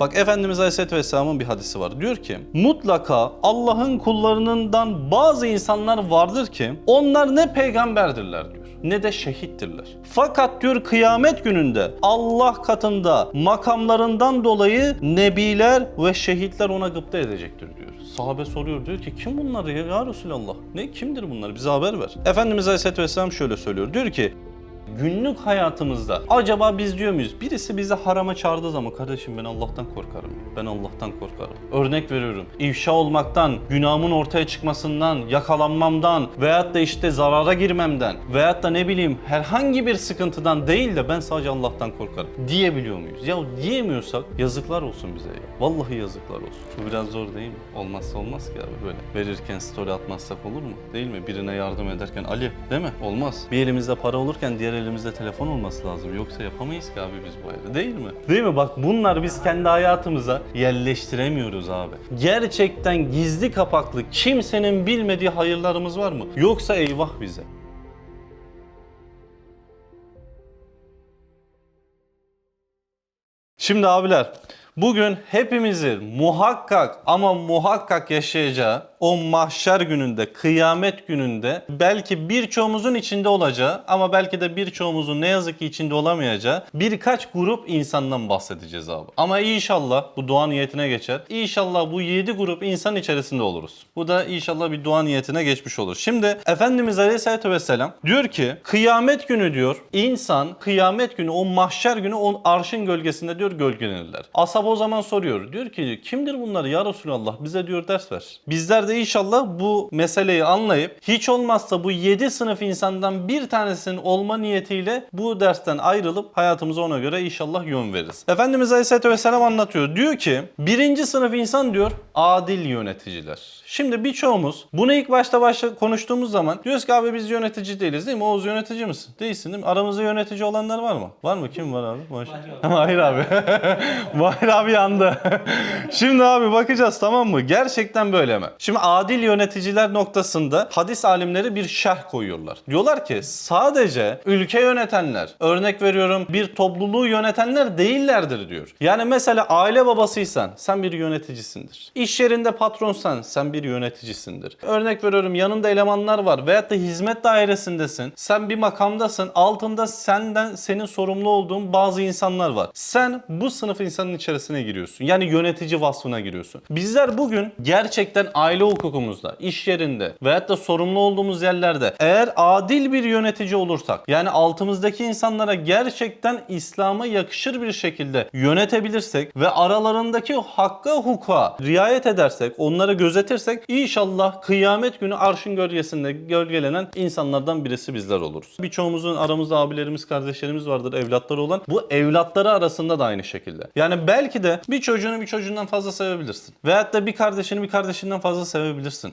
Bak Efendimiz Aleyhisselatü Vesselam'ın bir hadisi var. Diyor ki mutlaka Allah'ın kullarından bazı insanlar vardır ki onlar ne peygamberdirler diyor ne de şehittirler. Fakat diyor kıyamet gününde Allah katında makamlarından dolayı nebiler ve şehitler ona gıpta edecektir diyor. Sahabe soruyor diyor ki kim bunlar ya, ya Resulallah? Ne kimdir bunlar? Bize haber ver. Efendimiz Aleyhisselatü Vesselam şöyle söylüyor. Diyor ki günlük hayatımızda acaba biz diyor muyuz? Birisi bizi harama çağırdığı zaman kardeşim ben Allah'tan korkarım. Ben Allah'tan korkarım. Örnek veriyorum. İfşa olmaktan, günahımın ortaya çıkmasından, yakalanmamdan veyahut da işte zarara girmemden veyahut da ne bileyim herhangi bir sıkıntıdan değil de ben sadece Allah'tan korkarım diyebiliyor muyuz? Ya diyemiyorsak yazıklar olsun bize ya. Vallahi yazıklar olsun. Bu biraz zor değil mi? Olmazsa olmaz ki abi böyle. Verirken story atmazsak olur mu? Değil mi? Birine yardım ederken Ali değil mi? Olmaz. Bir elimizde para olurken diğer elimizde telefon olması lazım. Yoksa yapamayız ki abi biz bu hayatı. Değil mi? Değil mi? Bak bunlar biz kendi hayatımıza yerleştiremiyoruz abi. Gerçekten gizli kapaklı kimsenin bilmediği hayırlarımız var mı? Yoksa eyvah bize. Şimdi abiler bugün hepimizin muhakkak ama muhakkak yaşayacağı o mahşer gününde, kıyamet gününde belki birçoğumuzun içinde olacağı ama belki de birçoğumuzun ne yazık ki içinde olamayacağı birkaç grup insandan bahsedeceğiz abi. Ama inşallah bu dua niyetine geçer. İnşallah bu 7 grup insan içerisinde oluruz. Bu da inşallah bir dua niyetine geçmiş olur. Şimdi Efendimiz Aleyhisselatü Vesselam diyor ki kıyamet günü diyor insan kıyamet günü o mahşer günü o arşın gölgesinde diyor gölgelenirler. Ashab o zaman soruyor. Diyor ki kimdir bunlar ya Resulallah bize diyor ders ver. Bizler de inşallah bu meseleyi anlayıp hiç olmazsa bu 7 sınıf insandan bir tanesinin olma niyetiyle bu dersten ayrılıp hayatımıza ona göre inşallah yön veririz. Efendimiz Aleyhisselatü Vesselam anlatıyor. Diyor ki birinci sınıf insan diyor adil yöneticiler. Şimdi birçoğumuz bunu ilk başta başta konuştuğumuz zaman diyoruz ki abi biz yönetici değiliz değil mi? Oğuz yönetici misin? Değilsin değil mi? Aramızda yönetici olanlar var mı? Var mı? Kim var abi? Maşallah. Mahir abi. Mahir abi yandı. Şimdi abi bakacağız tamam mı? Gerçekten böyle mi? Şimdi adil yöneticiler noktasında hadis alimleri bir şerh koyuyorlar. Diyorlar ki sadece ülke yönetenler, örnek veriyorum bir topluluğu yönetenler değillerdir diyor. Yani mesela aile babasıysan sen bir yöneticisindir. İş yerinde patronsan sen bir yöneticisindir. Örnek veriyorum yanında elemanlar var veyahut da hizmet dairesindesin. Sen bir makamdasın. Altında senden senin sorumlu olduğun bazı insanlar var. Sen bu sınıf insanın içerisine giriyorsun. Yani yönetici vasfına giriyorsun. Bizler bugün gerçekten aile hukukumuzda, iş yerinde veyahut da sorumlu olduğumuz yerlerde eğer adil bir yönetici olursak yani altımızdaki insanlara gerçekten İslam'a yakışır bir şekilde yönetebilirsek ve aralarındaki hakka hukuka riayet edersek, onları gözetirsek inşallah kıyamet günü arşın gölgesinde gölgelenen insanlardan birisi bizler oluruz. Birçoğumuzun aramızda abilerimiz, kardeşlerimiz vardır evlatları olan. Bu evlatları arasında da aynı şekilde. Yani belki de bir çocuğunu bir çocuğundan fazla sevebilirsin. Veyahut da bir kardeşini bir kardeşinden fazla sevebilirsin.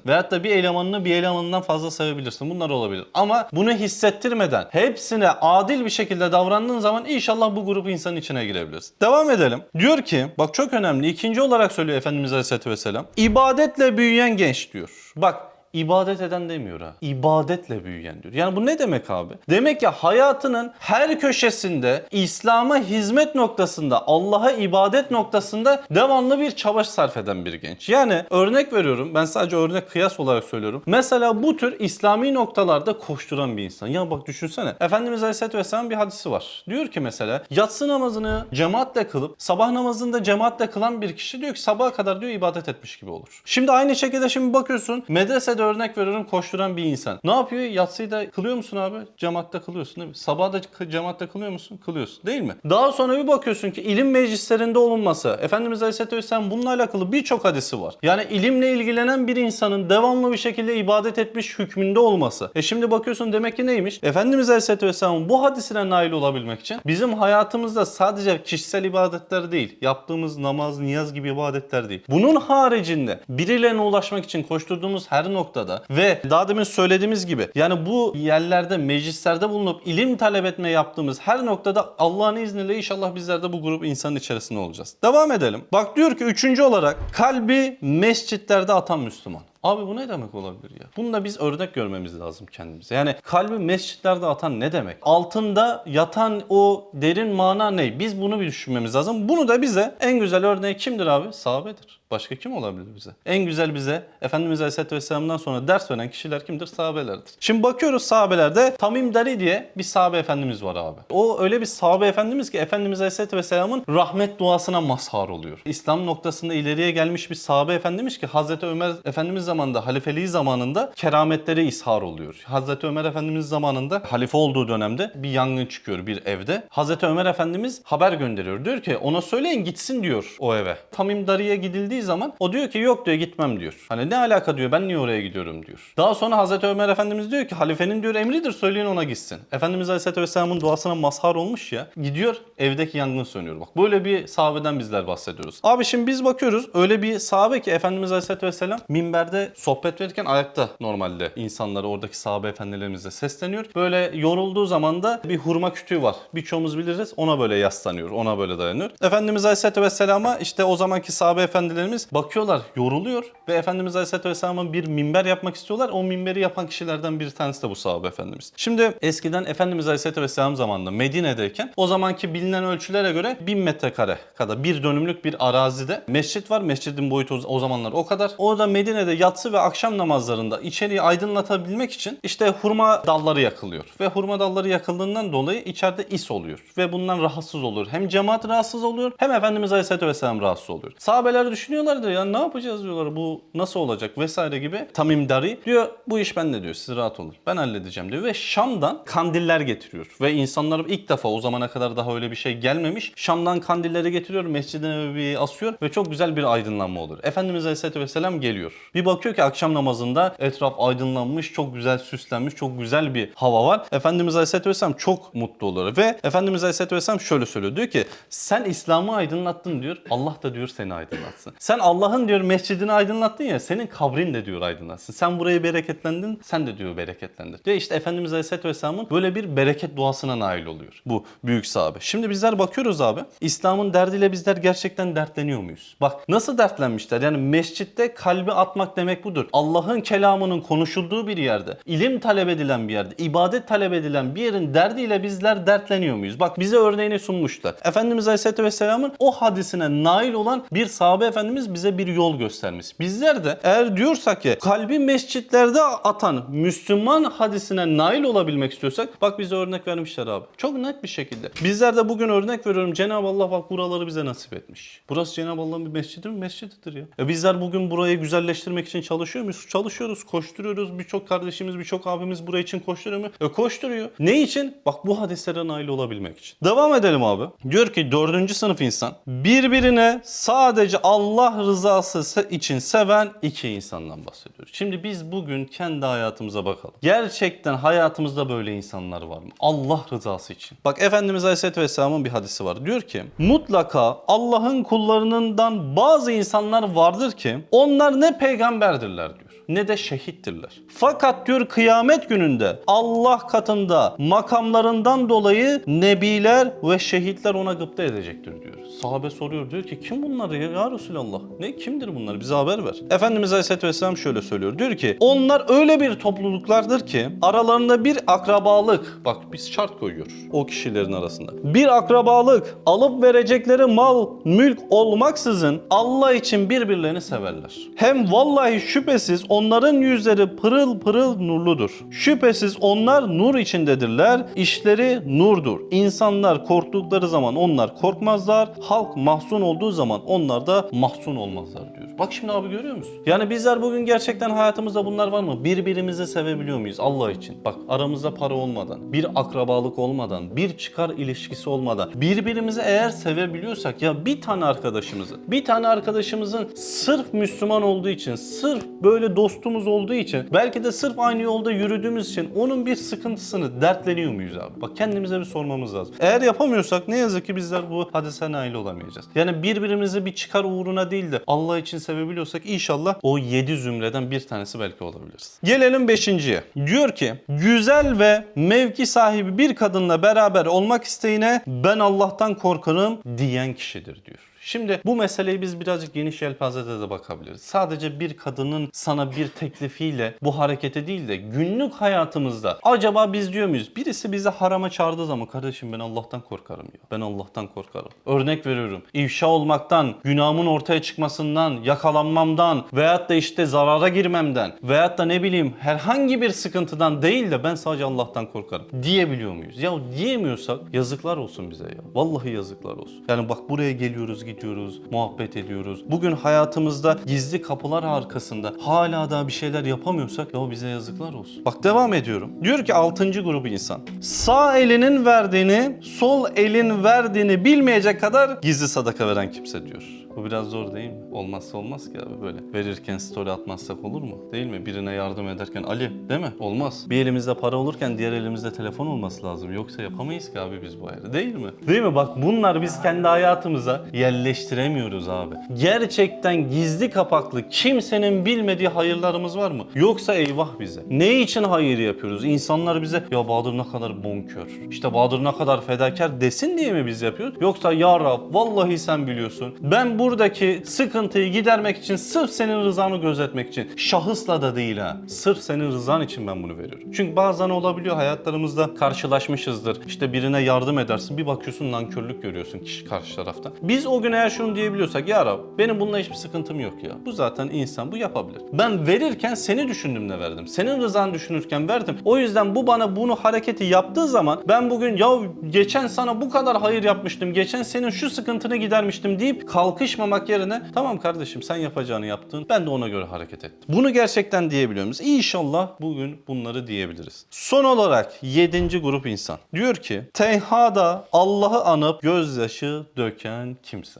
Veyahut da bir elemanını bir elemanından fazla sevebilirsin. Bunlar olabilir. Ama bunu hissettirmeden hepsine adil bir şekilde davrandığın zaman inşallah bu grup insanın içine girebilirsin. Devam edelim. Diyor ki bak çok önemli. İkinci olarak söylüyor Efendimiz Aleyhisselatü Vesselam. İbadetle büyüyen genç diyor. Bak İbadet eden demiyor ha. İbadetle büyüyen diyor. Yani bu ne demek abi? Demek ki hayatının her köşesinde İslam'a hizmet noktasında, Allah'a ibadet noktasında devamlı bir çaba sarf eden bir genç. Yani örnek veriyorum. Ben sadece örnek kıyas olarak söylüyorum. Mesela bu tür İslami noktalarda koşturan bir insan. Ya bak düşünsene. Efendimiz Aleyhisselatü Vesselam bir hadisi var. Diyor ki mesela yatsı namazını cemaatle kılıp sabah namazında cemaatle kılan bir kişi diyor ki sabaha kadar diyor ibadet etmiş gibi olur. Şimdi aynı şekilde şimdi bakıyorsun medresede örnek veriyorum koşturan bir insan. Ne yapıyor? Yatsıyı da kılıyor musun abi? Cemaatte kılıyorsun değil mi? Sabah da cemaatte kılıyor musun? Kılıyorsun değil mi? Daha sonra bir bakıyorsun ki ilim meclislerinde olunması. Efendimiz Aleyhisselatü Vesselam bununla alakalı birçok hadisi var. Yani ilimle ilgilenen bir insanın devamlı bir şekilde ibadet etmiş hükmünde olması. E şimdi bakıyorsun demek ki neymiş? Efendimiz Aleyhisselatü Vesselam'ın bu hadisine nail olabilmek için bizim hayatımızda sadece kişisel ibadetler değil, yaptığımız namaz, niyaz gibi ibadetler değil. Bunun haricinde birilerine ulaşmak için koşturduğumuz her noktada ve daha demin söylediğimiz gibi yani bu yerlerde, meclislerde bulunup ilim talep etme yaptığımız her noktada Allah'ın izniyle inşallah bizler de bu grup insanın içerisinde olacağız. Devam edelim. Bak diyor ki üçüncü olarak kalbi mescitlerde atan Müslüman. Abi bu ne demek olabilir ya? Bununla biz örnek görmemiz lazım kendimize. Yani kalbi mescitlerde atan ne demek? Altında yatan o derin mana ne? Biz bunu bir düşünmemiz lazım. Bunu da bize en güzel örneği kimdir abi? Sahabedir. Başka kim olabilir bize? En güzel bize Efendimiz Aleyhisselatü Vesselam'dan sonra ders veren kişiler kimdir? Sahabelerdir. Şimdi bakıyoruz sahabelerde Tamim Dari diye bir sahabe efendimiz var abi. O öyle bir sahabe efendimiz ki Efendimiz Aleyhisselatü Vesselam'ın rahmet duasına mazhar oluyor. İslam noktasında ileriye gelmiş bir sahabe efendimiz ki Hazreti Ömer Efendimiz zamanında halifeliği zamanında kerametleri ishar oluyor. Hazreti Ömer Efendimiz zamanında halife olduğu dönemde bir yangın çıkıyor bir evde. Hazreti Ömer Efendimiz haber gönderiyor. Diyor ki ona söyleyin gitsin diyor o eve. Tamim Dari'ye gidildiği zaman o diyor ki yok diyor gitmem diyor. Hani ne alaka diyor ben niye oraya gidiyorum diyor. Daha sonra Hazreti Ömer Efendimiz diyor ki halifenin diyor emridir söyleyin ona gitsin. Efendimiz Aleyhisselatü Vesselam'ın duasına mazhar olmuş ya. Gidiyor evdeki yangın sönüyor. Bak böyle bir sahabeden bizler bahsediyoruz. Abi şimdi biz bakıyoruz öyle bir sahabe ki Efendimiz Aleyhisselatü Vesselam minberde sohbet verirken ayakta normalde insanlara oradaki sahabe efendilerimize sesleniyor. Böyle yorulduğu zaman da bir hurma kütüğü var. Birçoğumuz biliriz ona böyle yaslanıyor. Ona böyle dayanıyor. Efendimiz Aleyhisselatü Vesselam'a işte o zamanki sahabe efendilerimiz bakıyorlar yoruluyor ve Efendimiz Aleyhisselatü Vesselam'a bir minber yapmak istiyorlar. O minberi yapan kişilerden bir tanesi de bu sahabe efendimiz. Şimdi eskiden Efendimiz Aleyhisselatü Vesselam zamanında Medine'deyken o zamanki bilinen ölçülere göre 1000 metrekare kadar bir dönümlük bir arazide mescit var. Mescidin boyutu o zamanlar o kadar. Orada Medine'de yatsı ve akşam namazlarında içeriği aydınlatabilmek için işte hurma dalları yakılıyor. Ve hurma dalları yakıldığından dolayı içeride is oluyor. Ve bundan rahatsız olur. Hem cemaat rahatsız oluyor hem Efendimiz Aleyhisselatü Vesselam rahatsız oluyor. Sahabeler düşünüyorlardı ya ne yapacağız diyorlar bu nasıl olacak vesaire gibi. Tamim Dari diyor bu iş bende diyor siz rahat olun. Ben halledeceğim diyor. Ve Şam'dan kandiller getiriyor. Ve insanlar ilk defa o zamana kadar daha öyle bir şey gelmemiş. Şam'dan kandilleri getiriyor. Mescid-i Nebevi'yi asıyor ve çok güzel bir aydınlanma olur. Efendimiz Aleyhisselatü Vesselam geliyor. Bir bakıyor ki akşam namazında etraf aydınlanmış, çok güzel süslenmiş, çok güzel bir hava var. Efendimiz Aleyhisselatü Vesselam çok mutlu oluyor. Ve Efendimiz Aleyhisselatü Vesselam şöyle söylüyor. Diyor ki sen İslam'ı aydınlattın diyor. Allah da diyor seni aydınlatsın. Sen Allah'ın diyor mescidini aydınlattın ya senin kabrin de diyor aydınlatsın. Sen burayı bereketlendin sen de diyor bereketlendir. Ve işte Efendimiz Aleyhisselatü Vesselam'ın böyle bir bereket duasına nail oluyor bu büyük sahabe. Şimdi bizler bakıyoruz abi İslam'ın derdiyle bizler gerçekten dertleniyor muyuz? Bak nasıl dertlenmişler yani mescitte kalbi atmak demek budur. Allah'ın kelamının konuşulduğu bir yerde, ilim talep edilen bir yerde, ibadet talep edilen bir yerin derdiyle bizler dertleniyor muyuz? Bak bize örneğini sunmuşlar. Efendimiz Aleyhisselatü Vesselam'ın o hadisine nail olan bir sahabe efendimiz bize bir yol göstermiş. Bizler de eğer diyorsak ki kalbi mescitlerde atan Müslüman hadisine nail olabilmek istiyorsak bak bize örnek vermişler abi. Çok net bir şekilde. Bizler de bugün örnek veriyorum. Cenab-ı Allah bak buraları bize nasip etmiş. Burası Cenab-ı Allah'ın bir mescidi mi? Mescididir ya. E bizler bugün burayı güzelleştirmek için çalışıyor muyuz? Çalışıyoruz, koşturuyoruz. Birçok kardeşimiz, birçok abimiz buraya için koşturuyor mu? E koşturuyor. Ne için? Bak bu hadislere nail olabilmek için. Devam edelim abi. Diyor ki dördüncü sınıf insan birbirine sadece Allah rızası için seven iki insandan bahsediyoruz. Şimdi biz bugün kendi hayatımıza bakalım. Gerçekten hayatımızda böyle insanlar var mı? Allah rızası için. Bak Efendimiz Aleyhisselatü Vesselam'ın bir hadisi var. Diyor ki mutlaka Allah'ın kullarından bazı insanlar vardır ki onlar ne peygamberdirler diyor ne de şehittirler. Fakat diyor kıyamet gününde Allah katında makamlarından dolayı nebiler ve şehitler ona gıpta edecektir diyor. Sahabe soruyor diyor ki kim bunlar ya, ya Resulallah? Ne kimdir bunlar? Bize haber ver. Efendimiz Aleyhisselatü Vesselam şöyle söylüyor. Diyor ki onlar öyle bir topluluklardır ki aralarında bir akrabalık bak biz şart koyuyor o kişilerin arasında. Bir akrabalık alıp verecekleri mal, mülk olmaksızın Allah için birbirlerini severler. Hem vallahi şüphesiz onların yüzleri pırıl pırıl nurludur. Şüphesiz onlar nur içindedirler. İşleri nurdur. İnsanlar korktukları zaman onlar korkmazlar. Halk mahzun olduğu zaman onlar da mahzun olmazlar diyor. Bak şimdi abi görüyor musun? Yani bizler bugün gerçekten hayatımızda bunlar var mı? Birbirimizi sevebiliyor muyuz Allah için? Bak aramızda para olmadan, bir akrabalık olmadan, bir çıkar ilişkisi olmadan birbirimizi eğer sevebiliyorsak ya bir tane arkadaşımızı, bir tane arkadaşımızın sırf Müslüman olduğu için, sırf böyle dostumuz olduğu için, belki de sırf aynı yolda yürüdüğümüz için onun bir sıkıntısını dertleniyor muyuz abi? Bak kendimize bir sormamız lazım. Eğer yapamıyorsak ne yazık ki bizler bu hadise nail olamayacağız. Yani birbirimizi bir çıkar uğruna değil de Allah için sevebiliyorsak inşallah o yedi zümreden bir tanesi belki olabiliriz. Gelelim beşinciye. Diyor ki güzel ve mevki sahibi bir kadınla beraber olmak isteğine ben Allah'tan korkarım diyen kişidir diyor. Şimdi bu meseleyi biz birazcık geniş yelpazede de bakabiliriz. Sadece bir kadının sana bir teklifiyle bu harekete değil de günlük hayatımızda acaba biz diyor muyuz? Birisi bizi harama çağırdığı zaman kardeşim ben Allah'tan korkarım ya. Ben Allah'tan korkarım. Örnek veriyorum. İfşa olmaktan, günahımın ortaya çıkmasından, yakalanmamdan veyahut da işte zarara girmemden veyahut da ne bileyim herhangi bir sıkıntıdan değil de ben sadece Allah'tan korkarım diyebiliyor muyuz? Ya diyemiyorsak yazıklar olsun bize ya. Vallahi yazıklar olsun. Yani bak buraya geliyoruz gidiyoruz, muhabbet ediyoruz. Bugün hayatımızda gizli kapılar arkasında hala daha bir şeyler yapamıyorsak ya bize yazıklar olsun. Bak devam ediyorum. Diyor ki 6. grup insan. Sağ elinin verdiğini, sol elin verdiğini bilmeyecek kadar gizli sadaka veren kimse diyor. Bu biraz zor değil mi? Olmazsa olmaz ki abi böyle. Verirken story atmazsak olur mu? Değil mi? Birine yardım ederken Ali değil mi? Olmaz. Bir elimizde para olurken diğer elimizde telefon olması lazım. Yoksa yapamayız ki abi biz bu ayrı. Değil mi? Değil mi? Bak bunlar biz kendi hayatımıza yerleştiremiyoruz abi. Gerçekten gizli kapaklı kimsenin bilmediği hayırlarımız var mı? Yoksa eyvah bize. Ne için hayır yapıyoruz? İnsanlar bize ya Bahadır ne kadar bonkör. İşte Bahadır ne kadar fedakar desin diye mi biz yapıyoruz? Yoksa ya Rab vallahi sen biliyorsun. Ben buradaki sıkıntıyı gidermek için sırf senin rızanı gözetmek için şahısla da değil ha. Sırf senin rızan için ben bunu veriyorum. Çünkü bazen olabiliyor hayatlarımızda karşılaşmışızdır. İşte birine yardım edersin bir bakıyorsun nankörlük görüyorsun kişi karşı tarafta. Biz o gün eğer şunu diyebiliyorsak ya Rab benim bununla hiçbir sıkıntım yok ya. Bu zaten insan bu yapabilir. Ben verirken seni düşündüm de verdim. Senin rızanı düşünürken verdim. O yüzden bu bana bunu hareketi yaptığı zaman ben bugün ya geçen sana bu kadar hayır yapmıştım. Geçen senin şu sıkıntını gidermiştim deyip kalkışmamak yerine tamam kardeşim sen yapacağını yaptın. Ben de ona göre hareket ettim. Bunu gerçekten diyebiliyor muyuz? İnşallah bugün bunları diyebiliriz. Son olarak 7. grup insan. Diyor ki tenhada Allah'ı anıp gözyaşı döken kimse.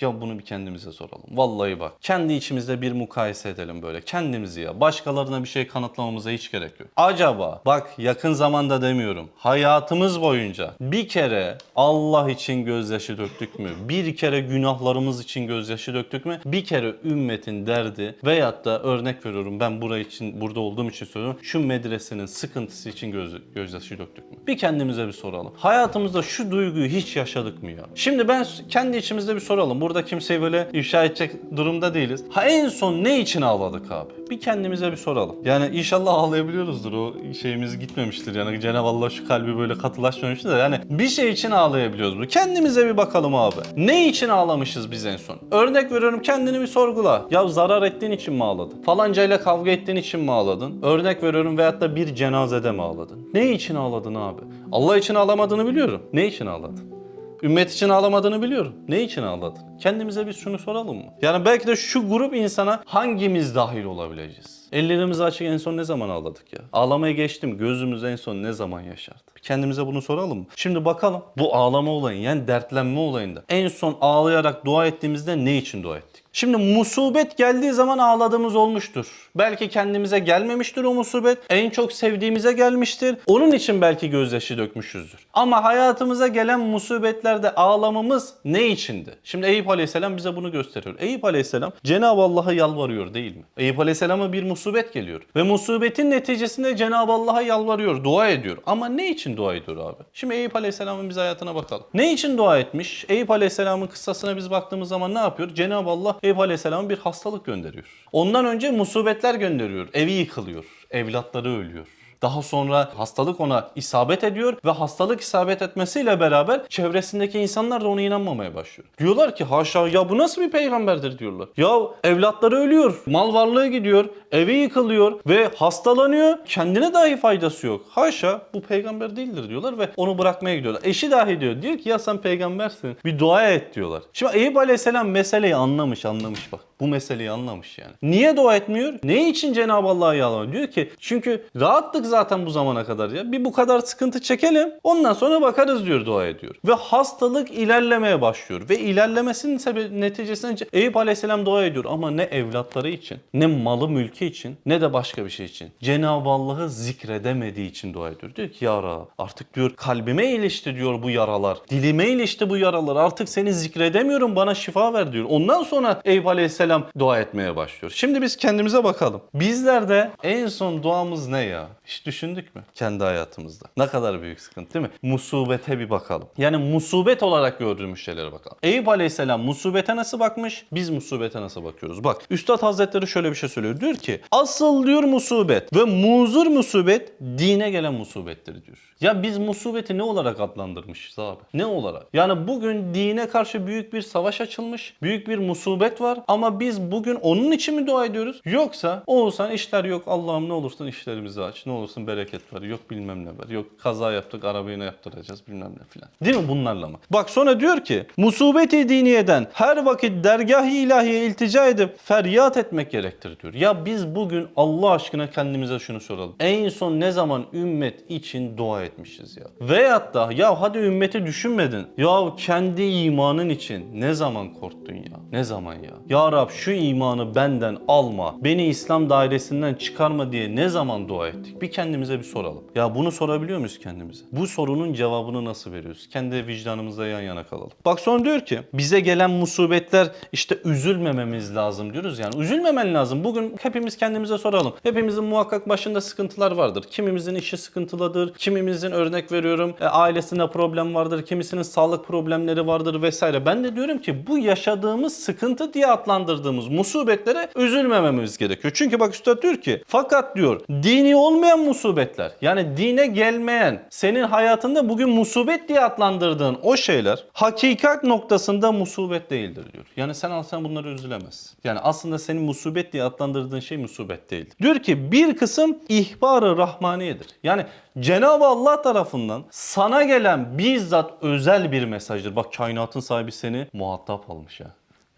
Ya bunu bir kendimize soralım. Vallahi bak. Kendi içimizde bir mukayese edelim böyle. Kendimizi ya. Başkalarına bir şey kanıtlamamıza hiç gerek yok. Acaba bak yakın zamanda demiyorum. Hayatımız boyunca bir kere Allah için gözyaşı döktük mü? Bir kere günahlarımız için gözyaşı döktük mü? Bir kere ümmetin derdi veyahut da örnek veriyorum ben buraya için burada olduğum için söylüyorum. Şu medresenin sıkıntısı için göz, gözyaşı döktük mü? Bir kendimize bir soralım. Hayatımızda şu duyguyu hiç yaşadık mı ya? Şimdi ben kendi içimizde bir soralım. Burada kimseyi böyle ifşa edecek durumda değiliz. Ha en son ne için ağladık abi? Bir kendimize bir soralım. Yani inşallah ağlayabiliyoruzdur. O şeyimiz gitmemiştir. Yani Cenab-ı Allah şu kalbi böyle katılaşmamıştır da yani bir şey için ağlayabiliyoruz. Kendimize bir bakalım abi. Ne için ağlamışız biz en son? Örnek veriyorum kendini bir sorgula. Ya zarar ettiğin için mi ağladın? Falancayla kavga ettiğin için mi ağladın? Örnek veriyorum veyahut da bir cenazede mi ağladın? Ne için ağladın abi? Allah için ağlamadığını biliyorum. Ne için ağladın? Ümmet için ağlamadığını biliyorum. Ne için ağladın? Kendimize biz şunu soralım mı? Yani belki de şu grup insana hangimiz dahil olabileceğiz? Ellerimizi açık en son ne zaman ağladık ya? Ağlamaya geçtim. Gözümüz en son ne zaman yaşardı? Kendimize bunu soralım mı? Şimdi bakalım bu ağlama olayın yani dertlenme olayında en son ağlayarak dua ettiğimizde ne için dua ettik? Şimdi musibet geldiği zaman ağladığımız olmuştur. Belki kendimize gelmemiştir o musibet. En çok sevdiğimize gelmiştir. Onun için belki gözyaşı dökmüşüzdür. Ama hayatımıza gelen musibetlerde ağlamamız ne içindi? Şimdi Eyüp Aleyhisselam bize bunu gösteriyor. Eyüp Aleyhisselam Cenab-ı Allah'a yalvarıyor değil mi? Eyüp Aleyhisselam'a bir musibet geliyor. Ve musibetin neticesinde Cenab-ı Allah'a yalvarıyor, dua ediyor. Ama ne için dua ediyor abi? Şimdi Eyüp Aleyhisselam'ın biz hayatına bakalım. Ne için dua etmiş? Eyüp Aleyhisselam'ın kıssasına biz baktığımız zaman ne yapıyor? Cenab-ı Allah Eyüp Aleyhisselam'a bir hastalık gönderiyor. Ondan önce musibetler gönderiyor. Evi yıkılıyor. Evlatları ölüyor. Daha sonra hastalık ona isabet ediyor ve hastalık isabet etmesiyle beraber çevresindeki insanlar da ona inanmamaya başlıyor. Diyorlar ki haşa ya bu nasıl bir peygamberdir diyorlar. Ya evlatları ölüyor, mal varlığı gidiyor, evi yıkılıyor ve hastalanıyor. Kendine dahi faydası yok. Haşa bu peygamber değildir diyorlar ve onu bırakmaya gidiyorlar. Eşi dahi diyor. Diyor ki ya sen peygambersin. Bir dua et diyorlar. Şimdi Eyüp Aleyhisselam meseleyi anlamış anlamış bak. Bu meseleyi anlamış yani. Niye dua etmiyor? Ne için Cenab-ı Allah'a yalvarıyor? Diyor ki çünkü rahattık zaten bu zamana kadar ya. Bir bu kadar sıkıntı çekelim. Ondan sonra bakarız diyor dua ediyor. Ve hastalık ilerlemeye başlıyor. Ve ilerlemesinin sebebi neticesinde Eyüp Aleyhisselam dua ediyor. Ama ne evlatları için, ne malı mülkü için, ne de başka bir şey için. Cenab-ı Allah'ı zikredemediği için dua ediyor. Diyor ki ya Rab, artık diyor kalbime ilişti diyor bu yaralar. Dilime ilişti bu yaralar. Artık seni zikredemiyorum bana şifa ver diyor. Ondan sonra Eyüp Aleyhisselam dua etmeye başlıyor. Şimdi biz kendimize bakalım. Bizlerde en son duamız ne ya? Hiç düşündük mü? Kendi hayatımızda. Ne kadar büyük sıkıntı değil mi? Musibete bir bakalım. Yani musibet olarak gördüğümüz şeylere bakalım. Eyüp Aleyhisselam musibete nasıl bakmış? Biz musibete nasıl bakıyoruz? Bak Üstad Hazretleri şöyle bir şey söylüyor. Diyor ki asıl diyor musibet ve muzur musibet dine gelen musibettir diyor. Ya biz musibeti ne olarak adlandırmışız abi? Ne olarak? Yani bugün dine karşı büyük bir savaş açılmış. Büyük bir musibet var ama biz bugün onun için mi dua ediyoruz? Yoksa olsan işler yok Allah'ım ne olursun işlerimizi aç. Ne olursun bereket var. Yok bilmem ne var. Yok kaza yaptık arabayı ne yaptıracağız bilmem ne filan. Değil mi bunlarla mı? Bak sonra diyor ki musibeti diniyeden her vakit dergah-ı ilahiye iltica edip feryat etmek gerektir diyor. Ya biz bugün Allah aşkına kendimize şunu soralım. En son ne zaman ümmet için dua etmişiz ya? Veyahut da ya hadi ümmeti düşünmedin. Ya kendi imanın için ne zaman korktun ya? Ne zaman ya? Ya Rab şu imanı benden alma. Beni İslam dairesinden çıkarma diye ne zaman dua ettik? Bir kendimize bir soralım. Ya bunu sorabiliyor muyuz kendimize? Bu sorunun cevabını nasıl veriyoruz? Kendi vicdanımızla yan yana kalalım. Bak sonra diyor ki bize gelen musibetler işte üzülmememiz lazım diyoruz yani. Üzülmemen lazım. Bugün hepimiz kendimize soralım. Hepimizin muhakkak başında sıkıntılar vardır. Kimimizin işi sıkıntılıdır. Kimimizin örnek veriyorum e, ailesinde problem vardır. Kimisinin sağlık problemleri vardır vesaire. Ben de diyorum ki bu yaşadığımız sıkıntı diye adlandırdığımız musibetlere üzülmememiz gerekiyor. Çünkü bak Üstad diyor ki fakat diyor dini olmayan musibetler yani dine gelmeyen senin hayatında bugün musibet diye adlandırdığın o şeyler hakikat noktasında musibet değildir diyor. Yani sen alsan bunları üzülemezsin. Yani aslında senin musibet diye adlandırdığın şey musibet değil. Diyor ki bir kısım ihbar-ı rahmaniyedir. Yani Cenab-ı Allah tarafından sana gelen bizzat özel bir mesajdır. Bak kainatın sahibi seni muhatap almış ya.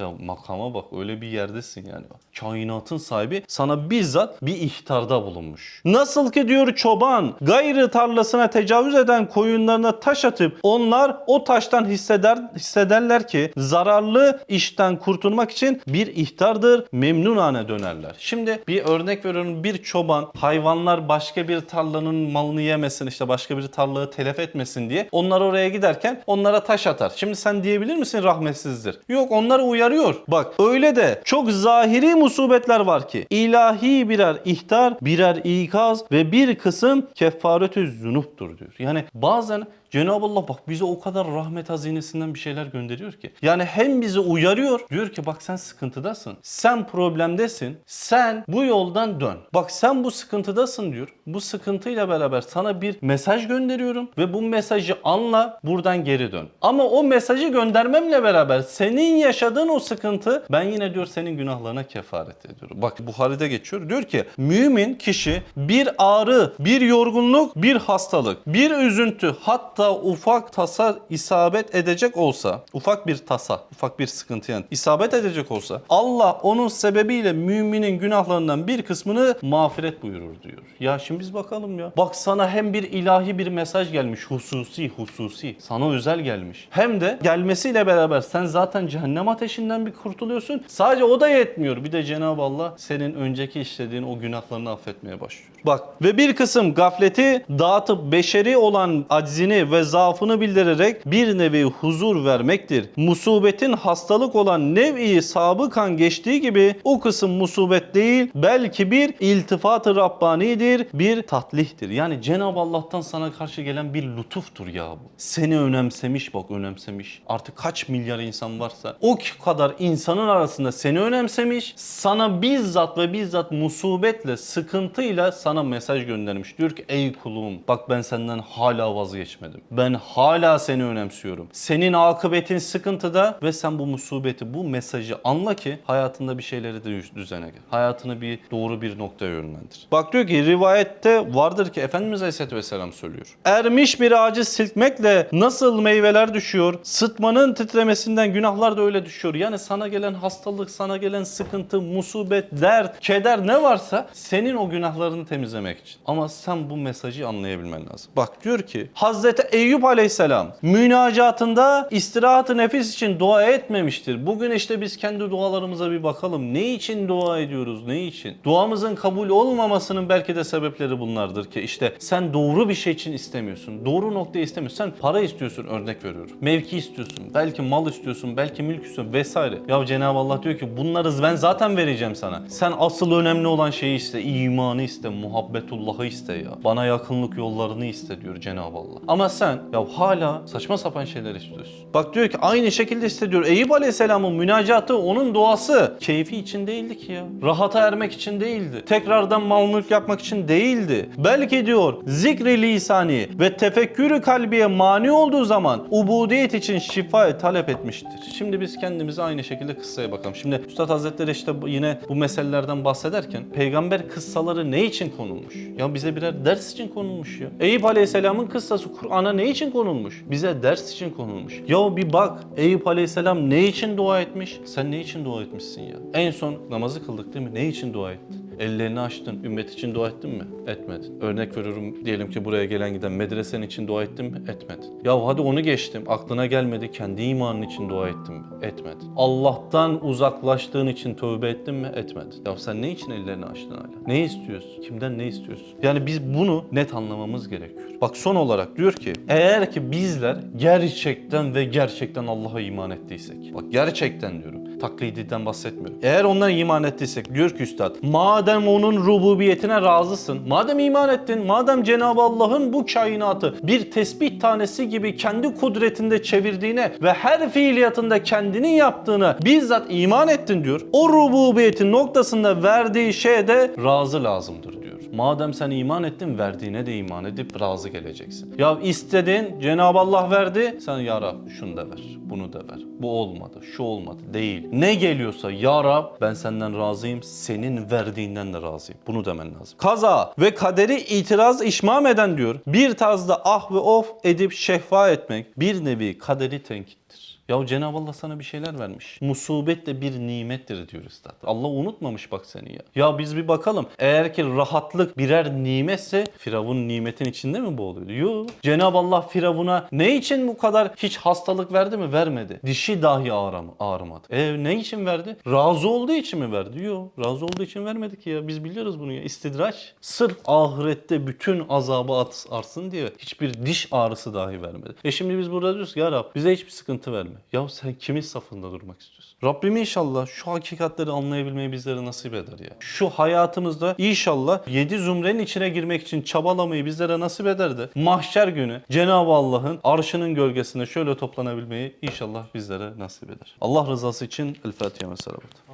Ya makama bak öyle bir yerdesin yani. Kainatın sahibi sana bizzat bir ihtarda bulunmuş. Nasıl ki diyor çoban gayrı tarlasına tecavüz eden koyunlarına taş atıp onlar o taştan hisseder hissederler ki zararlı işten kurtulmak için bir ihtardır memnunane dönerler. Şimdi bir örnek veriyorum bir çoban hayvanlar başka bir tarlanın malını yemesin işte başka bir tarlayı telef etmesin diye onlar oraya giderken onlara taş atar. Şimdi sen diyebilir misin rahmetsizdir? Yok onları uyarıyor. Bak öyle de çok zahiri musibetler var ki ilahi birer ihtar, birer ikaz ve bir kısım kefaretü zunuptur diyor. Yani bazen Cenab-ı Allah bak bize o kadar rahmet hazinesinden bir şeyler gönderiyor ki. Yani hem bizi uyarıyor. Diyor ki bak sen sıkıntıdasın. Sen problemdesin. Sen bu yoldan dön. Bak sen bu sıkıntıdasın diyor. Bu sıkıntıyla beraber sana bir mesaj gönderiyorum. Ve bu mesajı anla buradan geri dön. Ama o mesajı göndermemle beraber senin yaşadığın o sıkıntı ben yine diyor senin günahlarına kefaret ediyorum. Bak Buhari'de geçiyor. Diyor ki mümin kişi bir ağrı, bir yorgunluk, bir hastalık, bir üzüntü hatta ufak tasa isabet edecek olsa, ufak bir tasa, ufak bir sıkıntı yani isabet edecek olsa Allah onun sebebiyle müminin günahlarından bir kısmını mağfiret buyurur diyor. Ya şimdi biz bakalım ya. Bak sana hem bir ilahi bir mesaj gelmiş hususi hususi sana özel gelmiş. Hem de gelmesiyle beraber sen zaten cehennem ateşinden bir kurtuluyorsun. Sadece o da yetmiyor. Bir de Cenab-ı Allah senin önceki işlediğin o günahlarını affetmeye başlıyor. Bak ve bir kısım gafleti dağıtıp beşeri olan aczini ve zaafını bildirerek bir nevi huzur vermektir. Musibetin hastalık olan nevi sabıkan geçtiği gibi o kısım musibet değil belki bir iltifat-ı Rabbani'dir, bir tatlihtir. Yani Cenab-ı Allah'tan sana karşı gelen bir lütuftur ya bu. Seni önemsemiş bak önemsemiş. Artık kaç milyar insan varsa o kadar insanın arasında seni önemsemiş. Sana bizzat ve bizzat musibetle, sıkıntıyla sana mesaj göndermiş. Diyor ki ey kulum bak ben senden hala vazgeçmedim. Ben hala seni önemsiyorum. Senin akıbetin sıkıntıda ve sen bu musibeti, bu mesajı anla ki hayatında bir şeyleri de düzene gel. Hayatını bir doğru bir noktaya yönlendir. Bak diyor ki rivayette vardır ki Efendimiz Aleyhisselatü Vesselam söylüyor. Ermiş bir ağacı silkmekle nasıl meyveler düşüyor, sıtmanın titremesinden günahlar da öyle düşüyor. Yani sana gelen hastalık, sana gelen sıkıntı, musibet, dert, keder ne varsa senin o günahlarını temizlemek için. Ama sen bu mesajı anlayabilmen lazım. Bak diyor ki Hazreti Eyüp Aleyhisselam münacatında istirahat-ı nefis için dua etmemiştir. Bugün işte biz kendi dualarımıza bir bakalım. Ne için dua ediyoruz? Ne için? Duamızın kabul olmamasının belki de sebepleri bunlardır ki işte sen doğru bir şey için istemiyorsun. Doğru noktayı istemiyorsun. Sen para istiyorsun örnek veriyorum. Mevki istiyorsun. Belki mal istiyorsun. Belki mülk istiyorsun vesaire. Ya Cenab-ı Allah diyor ki bunları ben zaten vereceğim sana. Sen asıl önemli olan şeyi iste. imanı iste. Muhabbetullah'ı iste ya. Bana yakınlık yollarını iste diyor Cenab-ı Allah. Ama sen ya hala saçma sapan şeyler istiyorsun. Bak diyor ki aynı şekilde iste diyor. Eyüp Aleyhisselam'ın münacatı onun duası. Keyfi için değildi ki ya. Rahata ermek için değildi. Tekrardan mal mülk yapmak için değildi. Belki diyor zikri lisani ve tefekkürü kalbiye mani olduğu zaman ubudiyet için şifa talep etmiştir. Şimdi biz kendimize aynı şekilde kıssaya bakalım. Şimdi Üstad Hazretleri işte yine bu meselelerden bahsederken peygamber kıssaları ne için konulmuş? Ya bize birer ders için konulmuş ya. Eyüp Aleyhisselam'ın kıssası Kur'an'a ne için konulmuş? Bize ders için konulmuş. Ya bir bak Eyüp Aleyhisselam ne için dua etmiş? Sen ne için dua etmişsin ya? En son namazı kıldık değil mi? Ne için dua ettin? Ellerini açtın, ümmet için dua ettin mi? Etmedin. Örnek veriyorum diyelim ki buraya gelen giden medresen için dua ettin mi? Etmedin. Ya hadi onu geçtim. Aklına gelmedi. Kendi imanın için dua ettin mi? Etmedin. Allah'tan uzaklaştığın için tövbe ettin mi? Etmedin. Ya sen ne için ellerini açtın hala? Ne istiyorsun? Kimden ne istiyorsun? Yani biz bunu net anlamamız gerekiyor. Bak son olarak diyor ki eğer ki bizler gerçekten ve gerçekten Allah'a iman ettiysek. Bak gerçekten diyorum. Taklididen bahsetmiyorum. Eğer ondan iman ettiysek diyor ki üstad madem onun rububiyetine razısın, madem iman ettin, madem Cenab-ı Allah'ın bu kainatı bir tesbih tanesi gibi kendi kudretinde çevirdiğine ve her fiiliyatında kendinin yaptığını bizzat iman ettin diyor. O rububiyetin noktasında verdiği şeye de razı lazımdır diyor. Madem sen iman ettin verdiğine de iman edip razı geleceksin. Ya istedin Cenab-ı Allah verdi sen ya Rab şunu da ver bunu da ver. Bu olmadı şu olmadı değil. Ne geliyorsa ya Rab ben senden razıyım senin verdiğinden de razıyım. Bunu demen lazım. Kaza ve kaderi itiraz işmam eden diyor. Bir tarzda ah ve of edip şehva etmek bir nevi kaderi tenkittir. Ya Cenab-ı Allah sana bir şeyler vermiş. Musibet de bir nimettir diyor üstad. Allah unutmamış bak seni ya. Ya biz bir bakalım. Eğer ki rahatlık birer nimetse Firavun nimetin içinde mi boğuluyordu? Yok. Cenab-ı Allah Firavun'a ne için bu kadar hiç hastalık verdi mi? Vermedi. Dişi dahi ağram ağrımadı. E ne için verdi? Razı olduğu için mi verdi? Yok. Razı olduğu için vermedi ki ya. Biz biliyoruz bunu ya. İstidraç. Sırf ahirette bütün azabı at, artsın diye hiçbir diş ağrısı dahi vermedi. E şimdi biz burada diyoruz ki ya Rab bize hiçbir sıkıntı verme. Ya sen kimin safında durmak istiyorsun? Rabbim inşallah şu hakikatleri anlayabilmeyi bizlere nasip eder ya. Şu hayatımızda inşallah 7 zümrenin içine girmek için çabalamayı bizlere nasip eder de mahşer günü Cenab-ı Allah'ın arşının gölgesinde şöyle toplanabilmeyi inşallah bizlere nasip eder. Allah rızası için El Fatiha ve selamet.